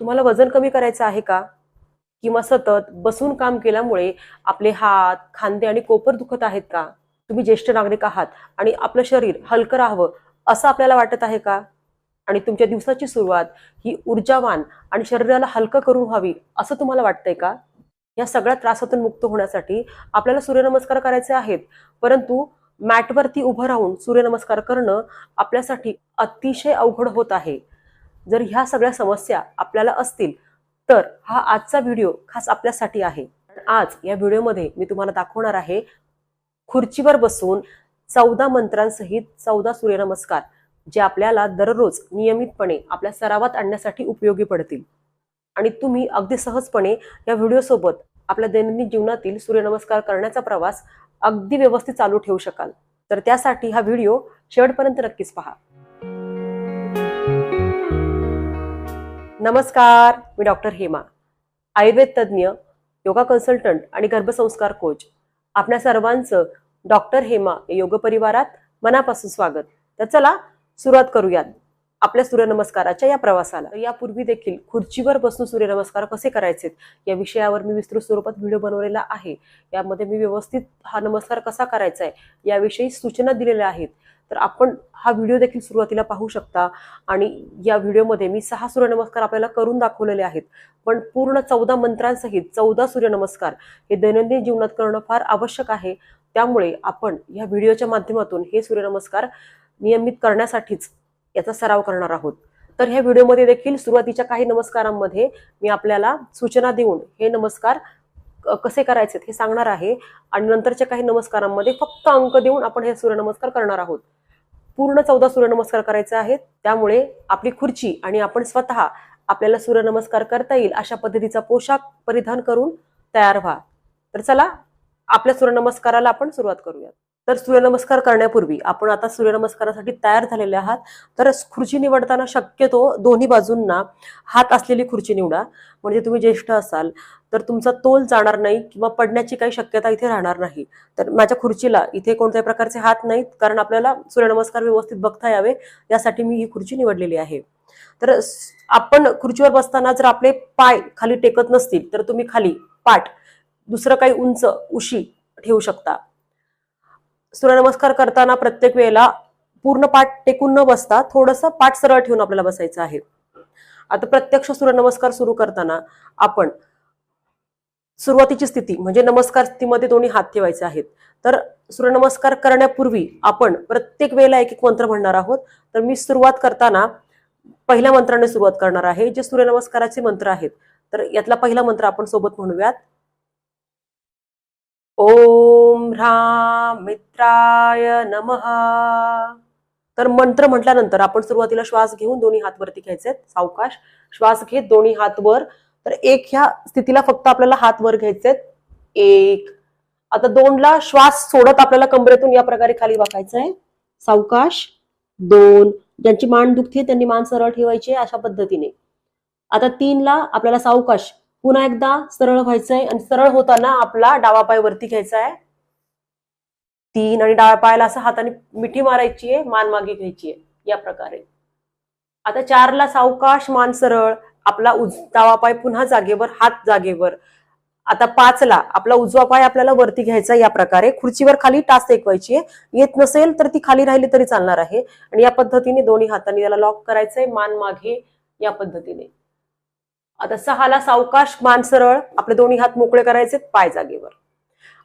तुम्हाला वजन कमी करायचं आहे का? किंवा सतत बसून काम केल्यामुळे आपले हात खांदे आणि कोपर दुखत आहेत का? तुम्ही ज्येष्ठ नागरिक आहात आणि आपलं शरीर हलकं राहावं असं आपल्याला वाटत आहे का? आणि तुमच्या दिवसाची सुरुवात ही ऊर्जावान आणि शरीराला हलकं करून व्हावी असं तुम्हाला वाटतंय का? या सगळ्या त्रासातून मुक्त होण्यासाठी आपल्याला सूर्यनमस्कार करायचे आहेत. परंतु मॅटवरती उभं राहून सूर्यनमस्कार करणं आपल्यासाठी अतिशय अवघड होत आहे. जर ह्या सगळ्या समस्या आपल्याला असतील तर हा आजचा व्हिडिओ खास आपल्यासाठी आहे. आज या व्हिडिओमध्ये मी तुम्हाला दाखवणार आहे खुर्चीवर बसून चौदा मंत्रांसहित चौदा सूर्यनमस्कार जे आपल्याला दररोज नियमितपणे आपल्या सरावात आणण्यासाठी उपयोगी पडतील. आणि तुम्ही अगदी सहजपणे या व्हिडिओसोबत आपल्या दैनंदिन जीवनातील सूर्यनमस्कार करण्याचा प्रवास अगदी व्यवस्थित चालू ठेवू शकाल. तर त्यासाठी हा व्हिडिओ शेवटपर्यंत नक्कीच पहा. नमस्कार मी डॉक्टर हेमा आयुर्वेद तज्ज्ञ योगा कन्सल्टंट आणि गर्भसंस्कार कोच. आपल्या सर्वांचं डॉक्टर हेमा या योग परिवारात मनापासून स्वागत. तर चला सुरुवात करूयात. आपल्या सूर्यनमस्काराच्या या प्रवासाला. यापूर्वी देखील खुर्चीवर बसून सूर्यनमस्कार कसे करायचे? या विषयावर मी विस्तृत स्वरूपात व्हिडिओ बनवलेला आहे. यामध्ये मी व्यवस्थित हा नमस्कार कसा करायचा आहे? याविषयी सूचना दिलेल्या आहेत. तर आपण हा व्हिडिओ देखील सुरुवातीला पाहू शकता. आणि या व्हिडिओमध्ये मी सहा सूर्यनमस्कार आपल्याला करून दाखवलेले आहेत. पण पूर्ण चौदा मंत्रांसहित चौदा सूर्यनमस्कार हे दैनंदिन जीवनात करणं फार आवश्यक आहे. त्यामुळे आपण या व्हिडिओच्या माध्यमातून हे सूर्यनमस्कार नियमित करण्यासाठीच याचा सराव करणार आहोत. तर ह्या व्हिडिओमध्ये देखील सुरुवातीच्या काही नमस्कारांमध्ये मी आपल्याला सूचना देऊन हे नमस्कार कसे करायचे हे सांगणार आहे. आणि नंतरच्या काही नमस्कारांमध्ये फक्त अंक देऊन आपण हे सूर्यनमस्कार करणार आहोत. पूर्ण चौदा सूर्यनमस्कार करायचे आहेत. त्यामुळे आपली खुर्ची आणि आपण स्वतः आपल्याला सूर्यनमस्कार करता येईल अशा पद्धतीचा पोशाख परिधान करून तयार व्हा. तर चला आपल्या सूर्यनमस्काराला आपण सुरुवात करूयात. तर सूर्यनमस्कार करण्यापूर्वी आपण आता सूर्यनमस्कारासाठी तयार झालेले आहात. तर खुर्ची निवडताना शक्यतो दोन्ही बाजूंना हात असलेली खुर्ची निवडा. म्हणजे तुम्ही ज्येष्ठ असाल तर तुमचा तोल जाणार नाही किंवा पडण्याची काही शक्यता इथे राहणार नाही. तर माझ्या खुर्चीला इथे कोणत्याही प्रकारचे हात नाहीत कारण आपल्याला सूर्यनमस्कार व्यवस्थित बघता यावे यासाठी मी ही खुर्ची निवडलेली आहे. तर आपण खुर्चीवर बसताना जर आपले पाय खाली टेकत नसतील तर तुम्ही खाली पाठ दुसरं काही उंच उशी ठेवू शकता. सूर्यनमस्कार करताना प्रत्येक वेळेला पूर्ण पाठ टेकून न बसता थोडंसं पाठ सरळ ठेवून आपल्याला बसायचं आहे. आता प्रत्यक्ष सूर्यनमस्कार सुरू करताना आपण सुरुवातीची स्थिती म्हणजे नमस्कार स्थितीमध्ये दोन्ही हात ठेवायचे आहेत. तर सूर्यनमस्कार करण्यापूर्वी आपण प्रत्येक वेळेला एक एक मंत्र म्हणणार आहोत. तर मी सुरुवात करताना पहिल्या मंत्राने सुरुवात करणार आहे जे सूर्यनमस्काराचे मंत्र आहेत. तर यातला पहिला मंत्र आपण सोबत म्हणूयात. ओम ह्रा मित्राय नमः. तर मंत्र म्हटल्यानंतर आपण सुरुवातीला श्वास घेऊन दोन्ही हात वरती घ्यायचे सावकाश. श्वास घेत दोन्ही हात वर तर एक ह्या स्थितीला फक्त आपल्याला हात वर घ्यायचे एक. आता दोनला श्वास सोडत आपल्याला कमरेतून या प्रकारे खाली वाकायचं आहे सावकाश. दोन. ज्यांची मान दुखते त्यांनी मान सरळ ठेवायची आहे अशा पद्धतीने. आता तीनला आपल्याला सावकाश पुन्हा एकदा सरळ व्हायचंय आणि सरळ होताना आपला डावा पाय वरती घ्यायचा आहे तीन आणि डाव्या पायाला असं हाताने मिठी मारायची आहे मान मागे घ्यायची आहे या प्रकारे. आता चारला सावकाश मान सरळ आपला उज डावा पाय पुन्हा जागेवर हात जागेवर. आता पाचला आपला उजवा पाय आपल्याला वरती घ्यायचा या प्रकारे. खुर्चीवर खाली टास टेकवायची आहे. येत नसेल तर ती खाली राहिली तरी चालणार आहे. आणि या पद्धतीने दोन्ही हातांनी त्याला लॉक करायचंय. मान मागे या पद्धतीने. आता सहाला सावकाश मान सरळ आपले दोन्ही हात मोकळे करायचे पाय जागेवर.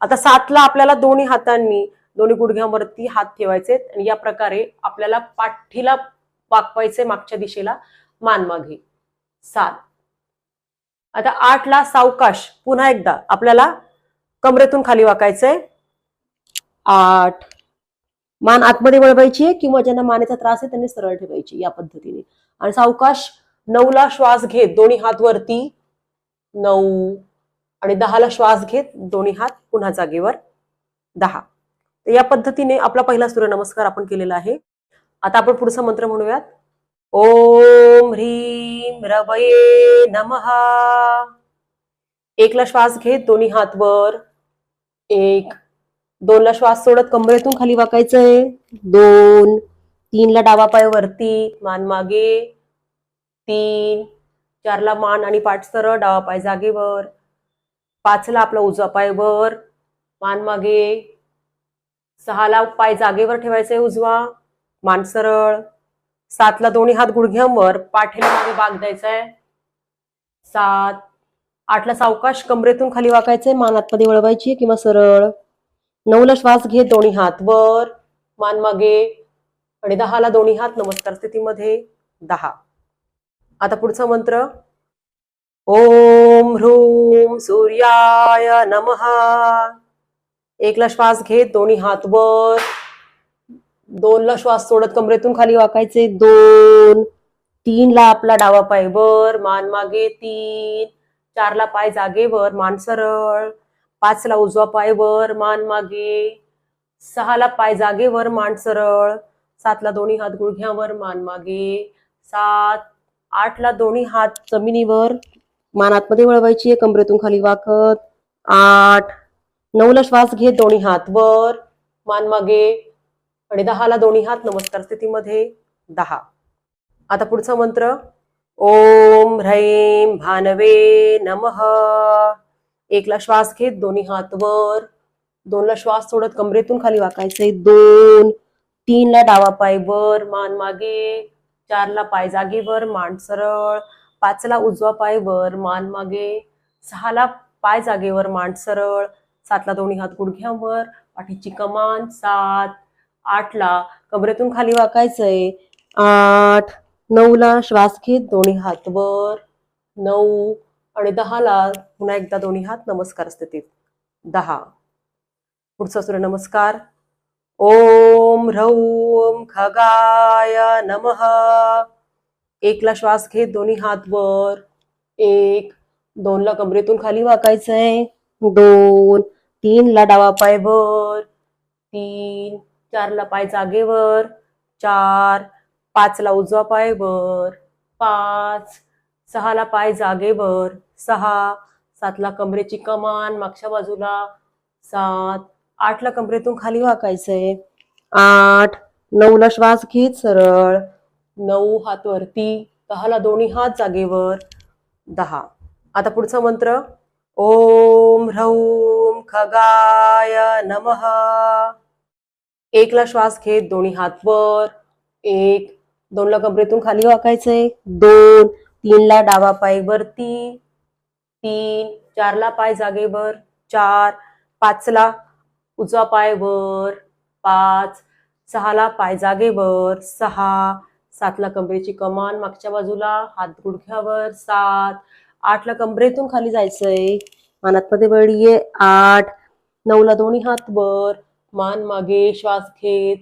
आता सातला आपल्याला दोन्ही हातांनी दोन्ही गुडघ्यांवरती हात ठेवायचे आणि या प्रकारे आपल्याला पाठीला वाकवायचे मागच्या दिशेला मान मागे. सात. आता आठला सावकाश पुन्हा एकदा. आपल्याला कमरेतून खाली वाकायचंय. आठ. मान आतमध्ये वळवायची किंवा ज्यांना मानेचा त्रास आहे त्यांनी सरळ ठेवायची या पद्धतीने. आणि सावकाश नऊला श्वास घेत दोन्ही हात वरती. नऊ. आणि दहाला श्वास घेत दोन्ही हात पुन्हा जागेवर. दहा. तर या पद्धतीने आपला पहिला सूर्यनमस्कार आपण केलेला आहे. आता आपण पुढचा मंत्र म्हणूयात. ओम ह्रीम रवये नमः. एकला श्वास घेत दोन्ही हात वर. एक दोनला श्वास सोडत कमरेतून खाली वाकायचंय. दोन तीनला डावा पाय वरती मान मागे. तीन चारला मान आणि पाठ सरळ डावा पाय जागेवर. पाचला आपला उजवा पाय वर मान मागे. सहाला पाय जागेवर ठेवायचंय उजवा मान सरळ. सातला दोन्ही हात गुडघ्यांवर पाठीला मागे बाग द्यायचाय. सात आठला सावकाश कमरेतून खाली वाकायचंय मान आतमध्ये वळवायची किंवा सरळ. नऊला श्वास घेत दोन्ही हात वर मान मागे आणि दहाला दोन्ही हात नमस्कार स्थितीमध्ये दहा. आता पुढचा मंत्र. ओम ह्रूम सूर्याय नमः. एकला श्वास घेत दोन्ही हात वर दोनला श्वास सोडत कमरेतून खाली वाकायचे. दोन तीनला आपला डावा पाय वर मान मागे तीन चारला पाय जागेवर मान सरळ पाचला उजवा पाय वर मान मागे सहाला पाय जागेवर मान सरळ सातला दोन्ही हात गुडघ्यावर मान मागे सात आठला दोन्ही हात जमिनीवर मान आतमध्ये वळवायची आहे कमरेतून खाली वाकत आठ नऊला श्वास घेत दोन्ही हात वर मान मागे आणि दहाला दोन्ही हात नमस्कार स्थितीमध्ये दहा. आता पुढचा मंत्र. ओम ह्रैम भानवे नमः. एकला श्वास घेत दोन्ही हात वर. दोनला श्वास सोडत कमरेतून खाली वाकायचे दोन. तीनला डावा पाय वर मान मागे. चारला पाय जागेवर मान सरळ. पाचला उजवा पाय वर मान मागे. सहाला पाय जागेवर मान सरळ. सातला दोन्ही हात गुडघ्यावर. पाठीची कमान सात. आठला कमरेतून खाली वाकायचंय. आठ नऊला श्वास घेत दोन्ही हात वर. नऊ आणि दहाला पुन्हा एकदा दोन्ही हात नमस्कार स्थितीत. दहा. पुढचा सूर्यनमस्कार ओम ह्रौम खगाय नमः. एकला श्वास घेत दोन्ही हात वर. एक दोनला कमरेतून खाली वाकायचंय. दोन तीनला डावा पाय वर. तीन चारला पाय जागेवर चार पाचला उजवा पाय वर पाच सहाला पाय जागेवर सहा सातला कमरेची कमान मागच्या बाजूला सात आठला कमरेतून खाली वाकायचंय. आठ नऊला श्वास घेत सरळ नऊ हात वरती दहाला दोन्ही हात जागेवर दहा. आता पुढचा मंत्र. ओम ह्रौम खगाय नमः. एकला श्वास घेत दोन्ही हात वर एक दोनला कमरेतून खाली वाकायचंय दोन तीनला डावा पाय वरती तीन चारला पाय जागेवर चार पाचला उजवा पाय वर पाच सहाला पाय जागेवर सहा सातला कमरेची कमान मागच्या बाजूला हात गुडघ्यावर सात आठला कमरेतून खाली जायचंय मानातमध्ये वळीये आठ नऊला दोन्ही हात वर मान मागे श्वास घेत.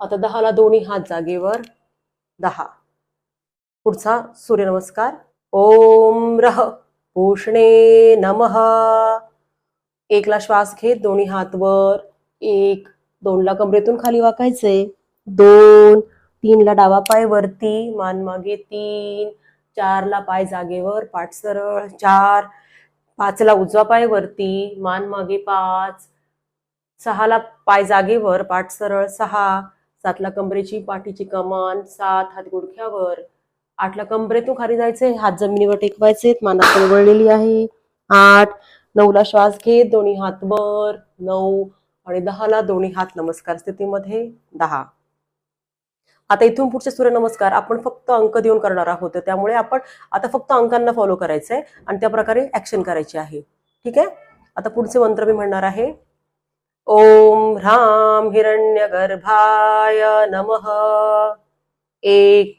आता दहाला दोन्ही हात जागेवर. दहा. पुढचा सूर्यनमस्कार. ओम रह भूषणे नमः. एकला श्वास घेत दोन्ही हात वर. एक दोनला कमरेतून खाली वाकायचे दोन तीनला डावा पाय वरती मान मागे तीन. चारला पाय जागेवर पाठ सरळ. चार पाचला उजवा पाय वरती मान मागे पाच. सहाला पाय जागेवर पाठ सरळ सहा सातला कंबरेची पाठीची कमान सात हात गुडख्यावर आठला कंबरेतून खाली जायचे हात जमिनीवर टेकवायचे मानात वळलेली आहे. आठ नऊला श्वास घेत दोन्ही हात वर. नऊ आणि दहाला दोन्ही हात नमस्कार स्थितीमध्ये. दहा. आता इथून पुढचे सूर्यनमस्कार आपण फक्त अंक देऊन करणार आहोत. त्यामुळे आपण आता फक्त अंकांना फॉलो करायचंय आणि त्या प्रकारे ऍक्शन करायची आहे. ठीक आहे? आता पुढचे मंत्र मी म्हणणार आहे. ओम ह्राम हिरण्य गर्भाय नमः. एक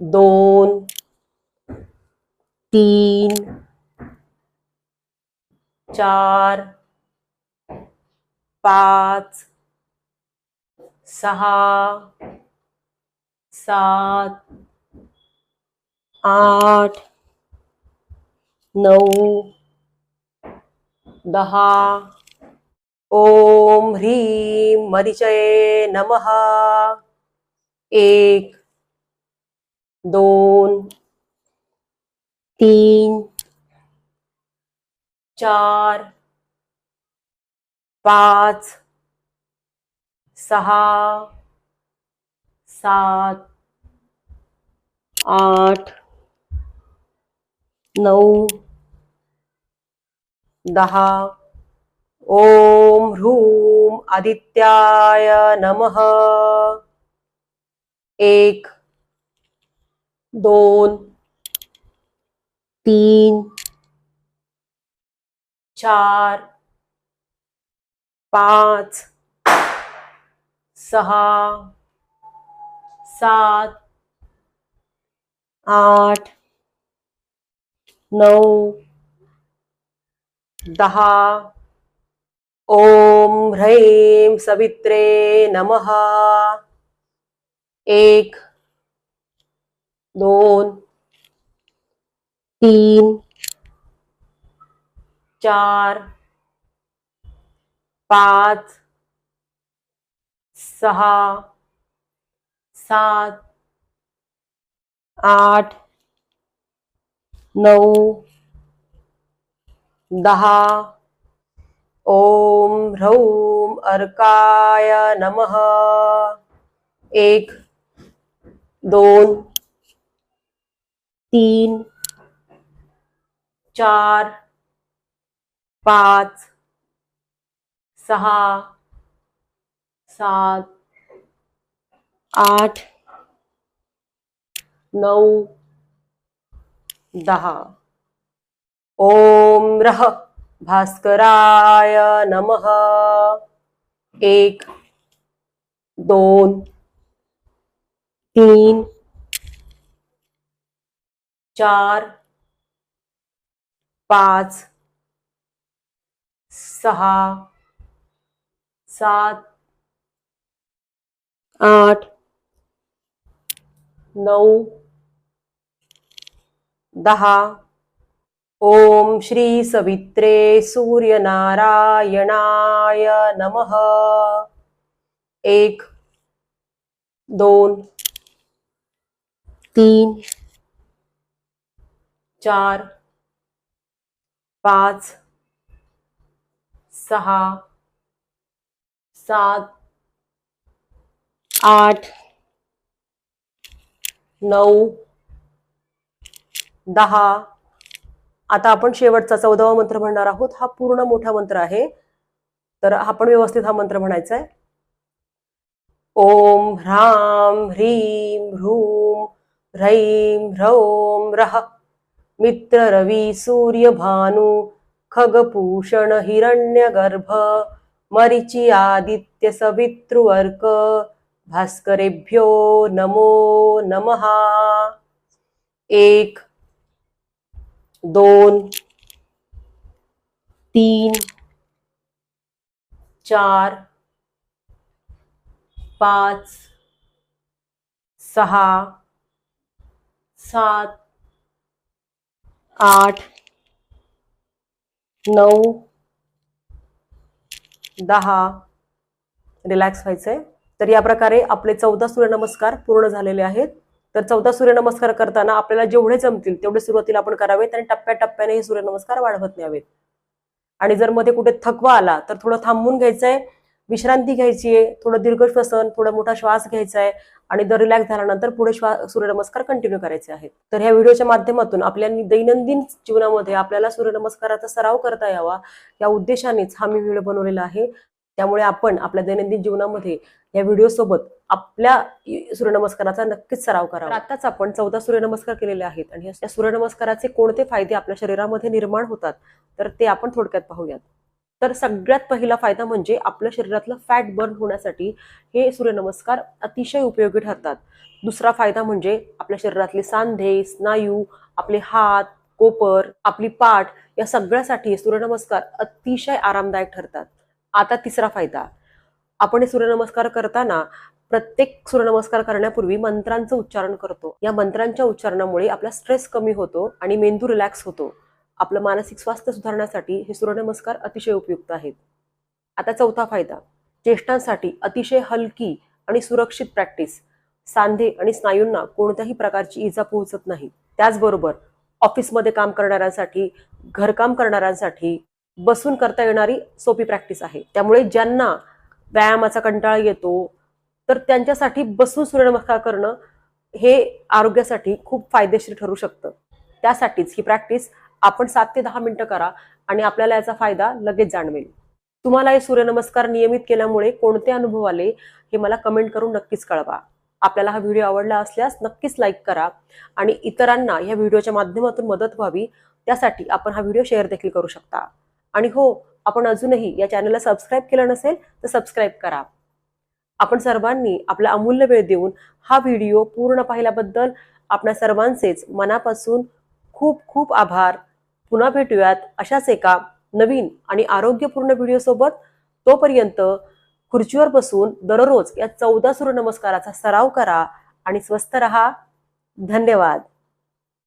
दोन तीन चार पाच सहा सात आठ नऊ दहा ओम ह्रीम मरिचये नमः। एक दोन तीन चार पाच सहा सात आठ नऊ दहा ओम ह्रूम आदित्याय नमः। एक दोन तीन चार पाच सहा सात आठ नऊ दहा ओम ह्रैम सवित्रे नमः। एक दोन तीन चार पाच सहा सात आठ नऊ दहा ओम ह्रौम अर्काय नमः। एक दोन तीन चार पाच सहा सात आठ नऊ दहा। ओम रह भास्कराय नमः. एक दोन तीन चार पाच सहा सात आठ नऊ दहा ओम श्री सवित्रे सूर्यनारायणाय नमः। एक दोन तीन चार पाच सहा सात आठ नऊ दहा आता आपण शेवटचा चौदावा मंत्र म्हणणार आहोत. हा पूर्ण मोठा मंत्र आहे. तर आपण व्यवस्थित हा मंत्र म्हणायचा आहे ओम ह्राम ह्रीम ह्रूम ह्रैम ह्रौम रह। मित्र रवी सूर्य भानु हिरण्य हिरण्यगर्भ मरिची आदित्य सवितृवर्क भास्करेभ्यो नमो नमः। एक दोन तीन चार पाच सहा सात आठ नऊ दहा. रिलॅक्स व्हायचंय. तर या प्रकारे आपले चौदा सूर्यनमस्कार पूर्ण झालेले आहेत. तर चौदा सूर्यनमस्कार करताना आपल्याला जेवढे जमतील तेवढे सुरुवातीला आपण करावेत आणि टप्प्याटप्प्याने हे सूर्यनमस्कार वाढवत न्यावेत. आणि जर मध्ये कुठे थकवा आला तर थोडं थांबून घ्यायचंय विश्रांती घ्यायची आहे थोडं दीर्घ श्वसन थोडा मोठा श्वास घ्यायचा आहे आणि दर रिलॅक्स झाल्यानंतर पुढे श्वास सूर्यनमस्कार कंटिन्यू करायचे आहेत. तर ह्या व्हिडिओच्या माध्यमातून आपल्या दैनंदिन जीवनामध्ये आपल्याला सूर्यनमस्काराचा सराव करता यावा या उद्देशानेच हा मी व्हिडिओ बनवलेला आहे. त्यामुळे आपण आपल्या दैनंदिन जीवनामध्ये या व्हिडिओ सोबत आपल्या सूर्यनमस्काराचा नक्कीच सराव करावा. आताच आपण चौदा सूर्यनमस्कार केलेले आहेत आणि या सूर्यनमस्काराचे कोणते फायदे आपल्या शरीरामध्ये निर्माण होतात तर ते आपण थोडक्यात पाहूयात. तर सगळ्यात पहिला फायदा म्हणजे आपल्या शरीरातलं फॅट बर्न होण्यासाठी हे सूर्यनमस्कार अतिशय उपयोगी ठरतात. दुसरा फायदा म्हणजे आपल्या शरीरातले सांधे स्नायू आपले हात कोपर आपली पाठ या सगळ्यासाठी सूर्यनमस्कार अतिशय आरामदायक ठरतात. आता तिसरा फायदा आपण हे सूर्यनमस्कार करताना प्रत्येक सूर्यनमस्कार करण्यापूर्वी मंत्रांचं उच्चारण करतो. या मंत्रांच्या उच्चारणामुळे आपला स्ट्रेस कमी होतो आणि मेंदू रिलॅक्स होतो. आपलं मानसिक स्वास्थ्य सुधारण्यासाठी हे सूर्यनमस्कार अतिशय उपयुक्त आहेत. आता चौथा फायदा. ज्येष्ठांसाठी अतिशय हलकी आणि सुरक्षित प्रॅक्टिस सांधे आणि स्नायूंना कोणत्याही प्रकारची इजा पोहोचत नाही. त्याचबरोबर ऑफिसमध्ये काम करणाऱ्यांसाठी घरकाम करणाऱ्यांसाठी बसून करता येणारी सोपी प्रॅक्टिस आहे. त्यामुळे ज्यांना व्यायामाचा कंटाळा येतो तर त्यांच्यासाठी बसून सूर्यनमस्कार करणं हे आरोग्यासाठी खूप फायदेशीर ठरू शकतं. त्यासाठीच ही प्रॅक्टिस आपण सात ते दहा मिनिटं करा आणि आपल्याला याचा फायदा लगेच जाणवेल. तुम्हाला हे सूर्यनमस्कार नियमित केल्यामुळे कोणते अनुभव आले हे मला कमेंट करून नक्कीच कळवा. आपल्याला हा व्हिडिओ आवडला असल्यास नक्कीच लाईक करा आणि इतरांना या व्हिडिओच्या माध्यमातून मदत व्हावी त्यासाठी आपण हा व्हिडिओ शेअर देखील करू शकता. आणि हो आपण अजूनही या चॅनलला सबस्क्राईब केलं नसेल तर सबस्क्राईब करा. आपण सर्वांनी आपला अमूल्य वेळ देऊन हा व्हिडिओ पूर्ण पाहिल्याबद्दल आपल्या सर्वांचेच मनापासून खूप खूप आभार. पुन्हा भेटूयात अशाच एका नवीन आणि आरोग्यपूर्ण व्हिडिओसोबत तोपर्यंत खुर्चीवर बसून दररोज या चौदा सूर्यनमस्काराचा सराव करा आणि स्वस्थ रहा. धन्यवाद.